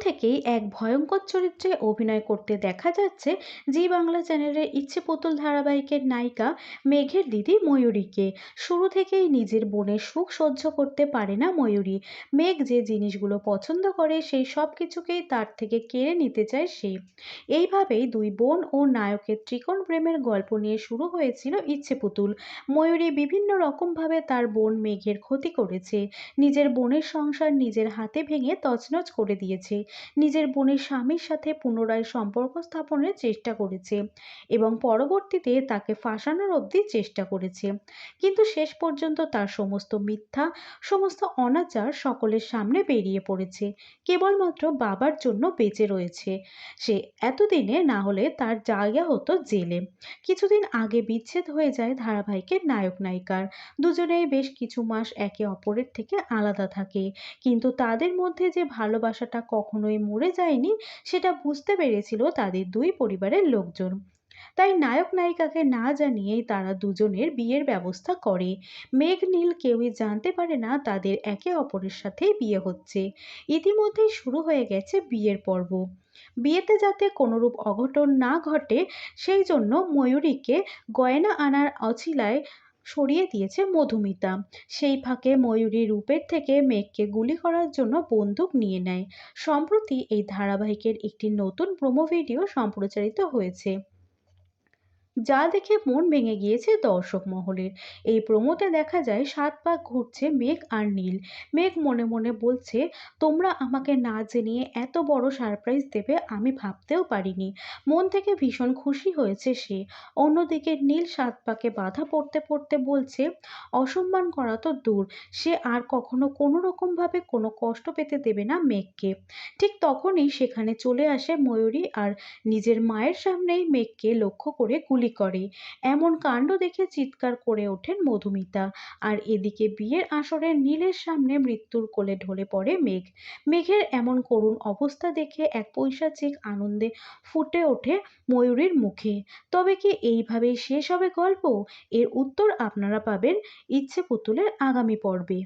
থেকেই এক ভয়ঙ্কর চরিত্রে অভিনয় করতে দেখা যাচ্ছে জি বাংলা চ্যানেলের ইচ্ছে পুতুল ধারাবাহিকের নায়িকা মেঘের দিদি ময়ূরীকে। শুরু থেকেই নিজের বোনের সুখ সহ্য করতে পারে না ময়ূরী। মেঘ যে জিনিসগুলো পছন্দ করে সেই সব কিছুকেই তার থেকে কেড়ে নিতে চায় সে। এইভাবেই দুই বোন ও নায়কের ত্রিকোণ প্রেমের গল্প নিয়ে শুরু হয়েছিল ইচ্ছে পুতুল। ময়ূরী বিভিন্ন রকমভাবে তার বোন মেঘের ক্ষতি করেছে। নিজের বোনের সংসার নিজের হাতে ভেঙে তছনছ করে দিয়েছে। নিজের বোনের স্বামীর সাথে পুনরায় সম্পর্ক স্থাপনের চেষ্টা করেছে এবং পরবর্তীতে তাকে ফাঁসানোর অবধি চেষ্টা করেছে। কিন্তু শেষ পর্যন্ত তার সমস্ত মিথ্যা, সমস্ত অনাচার সকলের সামনে বেরিয়ে পড়েছে। কেবলমাত্র বাবার জন্য বেঁচে রয়েছে। সে এতদিনে না হলে তার জায়গা হতো জেলে। কিছুদিন আগে বিচ্ছেদ হয়ে যায় ধারাবাহিকের নায়ক নায়িকার। দুজনেই বেশ কিছু মাস একে অপরের থেকে আলাদা থাকে। কিন্তু তাদের মধ্যে যে ভালোবাসাটা কখনোই মরে যায়নি সেটা বুঝতে পেরেছিল তাদের দুই পরিবারের লোকজন। তাই নায়ক নায়িকাকে না জানিয়েই তারা দুজনের বিয়ের ব্যবস্থা করে। মেঘ, নীল কেউই জানতে পারে না তাদের একে অপরের সাথেই বিয়ে হচ্ছে। ইতিমধ্যেই শুরু হয়ে গেছে বিয়ের পর্ব। বিয়েতে যাতে কোনোরূপ অঘটন না ঘটে, সেই জন্য ময়ূরীকে গয়না আনার অছিলায় সরিয়ে দিয়েছে মধুমিতা। সেই ফাঁকে ময়ূরী রূপের থেকে মেঘকে গুলি করার জন্য বন্দুক নিয়ে নেয়। সম্প্রতি এই ধারাবাহিকের একটি নতুন প্রোমো ভিডিও সম্প্রচারিত হয়েছে। যা দেখে মন ভেঙে গিয়েছে দর্শক মহলের। এই প্রোমোতে দেখা যায়, সাত পাক ঘুরছে মেঘ আর নীল। মেঘ মনে মনে বলছে, তোমরা আমাকে না জানিয়ে এত বড় সারপ্রাইজ দেবে আমি ভাবতেও পারিনি। মন থেকে ভীষণ খুশি হয়েছে সে। অন্যদিকে নীল সাত পাকে বাধা পড়তে পড়তে বলছে, অসম্মান করা তো দূর। সে আর কখনো কোনো রকমভাবে কোনো কষ্ট পেতে দেবে না মেঘকে। ঠিক তখনই সেখানে চলে আসে ময়ূরী আর নিজের মায়ের সামনেই মেঘকে লক্ষ্য করে গুলি করে। এমন কাণ্ড দেখে চিৎকার করে ওঠেন মধুমিতা। আর এদিকে বিয়ের আসরে নীলের সামনে মৃত্যুর কোলে ঢলে পড়ে মেঘ। মেঘের এমন করুণ অবস্থা দেখে এক পৈশাচিক আনন্দে ফুটে ওঠে ময়ূরীর মুখে। তবে কি এইভাবেই শেষ হবে গল্প? এর উত্তর আপনারা পাবেন ইচ্ছে পুতুলের আগামী পর্বে।